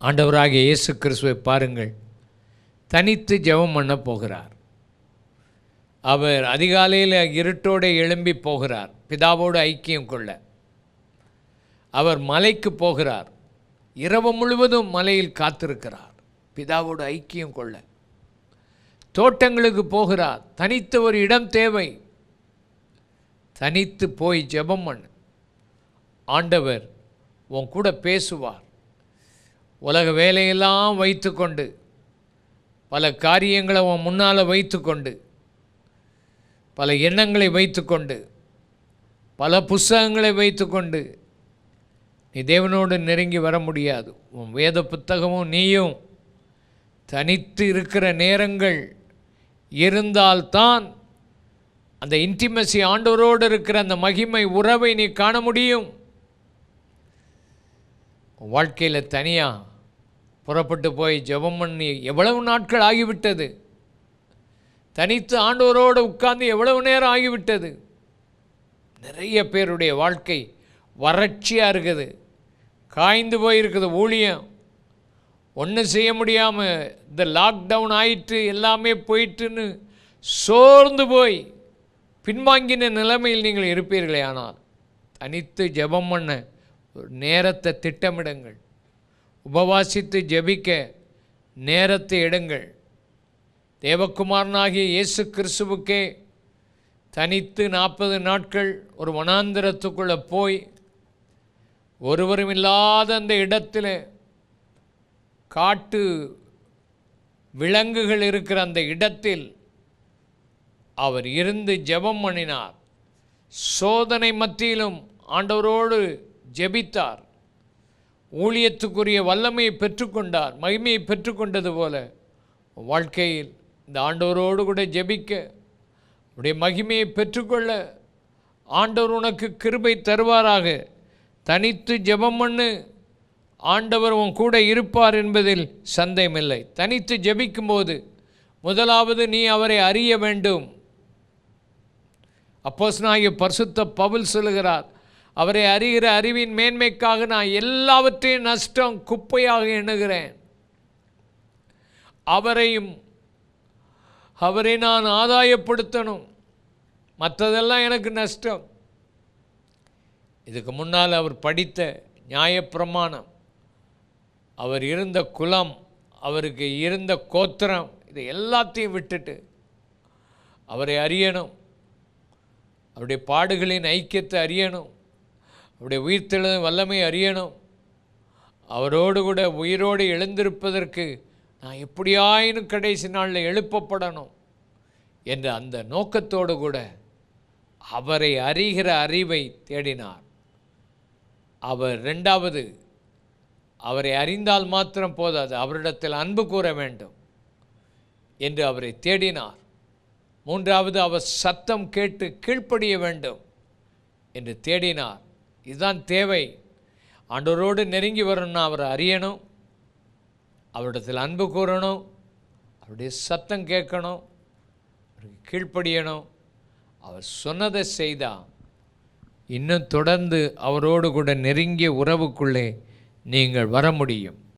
ஆண்டவராகிய இயேசு கிறிஸ்துவை பாருங்கள். தனித்து ஜெபம் பண்ண போகிறார். அவர் அதிகாலையில் இருட்டோடு எழும்பி போகிறார். பிதாவோடு ஐக்கியம் கொள்ள. அவர் மலைக்கு போகிறார். இரவு முழுவதும் மலையில் காத்திருக்கிறார். பிதாவோடு ஐக்கியம் கொள்ள. தோட்டங்களுக்கு போகிறார். தனித்து ஒரு இடம் தேவை. தனித்து போய் ஜெபம் பண்ணு. ஆண்டவர் உன் கூட பேசுவார். உலக வேலையெல்லாம் வைத்துக்கொண்டு பல காரியங்களை உன் முன்னால் வைத்துக்கொண்டு பல எண்ணங்களை வைத்துக்கொண்டு பல புஸ்தகங்களை வைத்துக்கொண்டு நீ தேவனோடு நெருங்கி வர முடியாது. உன் வேத புத்தகமும் நீயும் தனித்து இருக்கிற நேரங்கள் இருந்தால்தான் அந்த இன்டிமசி ஆண்டவரோடு இருக்கிற அந்த மகிமை உறவை நீ காண முடியும். வாழ்க்கையில் தனியாக புறப்பட்டு போய் ஜெபம் பண்ணி எவ்வளவு நாட்கள் ஆகிவிட்டது? தனித்து ஆண்டோரோடு உட்கார்ந்து எவ்வளவு நேரம் ஆகிவிட்டது? நிறைய பேருடைய வாழ்க்கை வறட்சியாக இருக்குது. காய்ந்து போயிருக்குது ஊழியம். ஒன்றும் செய்ய முடியாமல் இந்த லாக்டவுன் ஆயிட்டு எல்லாமே போயிட்டுன்னு சோர்ந்து போய் பின்வாங்கின நிலைமையில் நீங்கள் இருப்பீர்களே ஆனால் தனித்து ஜெபம் பண்ண ஒரு நேரத்தை திட்டமிடுங்கள். உபவாசித்து ஜெபிக்க நேரத்தை எடுங்கள். தேவகுமாரனாகிய இயேசு கிறிஸ்துவுக்கே தனித்து நாற்பது நாட்கள் ஒரு வனாந்திரத்துக்குள்ளே போய் ஒருவரும் இல்லாத அந்த இடத்தில் காட்டு விலங்குகள் இருக்கிற அந்த இடத்தில் அவர் இருந்து ஜெபம் பண்ணினார். சோதனை மத்தியிலும் ஆண்டவரோடு ஜெபித்தார். ஊழியத்துக்குரிய வல்லமையை பெற்றுக்கொண்டார் மகிமையை பெற்றுக்கொண்டது போல வாழ்க்கையில் இந்த ஆண்டவரோடு கூட ஜெபிக்க உடைய மகிமையை பெற்றுக்கொள்ள ஆண்டவர் உனக்கு கிருபை தருவாராக. தனித்து ஜெபம் பண்ணு ஆண்டவர் உன் கூட இருப்பார் என்பதில் சந்தேகமில்லை. தனித்து ஜெபிக்கும்போது முதலாவது நீ அவரை அறிய வேண்டும். அப்போஸ்தலனாகிய பரிசுத்த பவுல் சொல்லுகிறார் அவரை அறிகிற அறிவின் மேன்மைக்காக நான் எல்லாவற்றையும் நஷ்டம் குப்பையாக எண்ணுகிறேன். அவரையும் அவரை நான் ஆதாயப்படுத்தணும். மற்றதெல்லாம் எனக்கு நஷ்டம். இதுக்கு முன்னால் அவர் படித்த நியாயப்பிரமாணம் அவர் இருந்த குலம் அவருக்கு இருந்த கோத்திரம் இது எல்லாத்தையும் விட்டுட்டு அவரை அறியணும். அவருடைய பாடுகளின் ஐக்கியத்தை அறியணும். அவருடைய உயிர்த்தெழு வல்லமை அறியணும். அவரோடு கூட உயிரோடு எழுந்திருப்பதற்கு நான் எப்படியாயினும் கடைசி நாளில் எழுப்பப்படணும் என்ற அந்த நோக்கத்தோடு கூட அவரை அறிகிற அறிவை தேடினார். அவர் ரெண்டாவது அவரை அறிந்தால் மாத்திரம் போதாது அவரிடத்தில் அன்பு கூற வேண்டும் என்று அவரை தேடினார். மூன்றாவது அவர் சத்தம் கேட்டு கீழ்ப்படிய வேண்டும் என்று தேடினார். இதுதான் தேவை. ஆண்டவரோடு நெருங்கி வரணும்னா அவரை அறியணும். அவரிடத்தில் அன்பு கூறணும். அவருடைய சத்தம் கேட்கணும். அவருக்கு கீழ்ப்படியணும். அவர் சொன்னதை செய்தால் இன்னும் தொடர்ந்து அவரோடு கூட நெருங்கிய உறவுக்குள்ளே நீங்கள் வர முடியும்.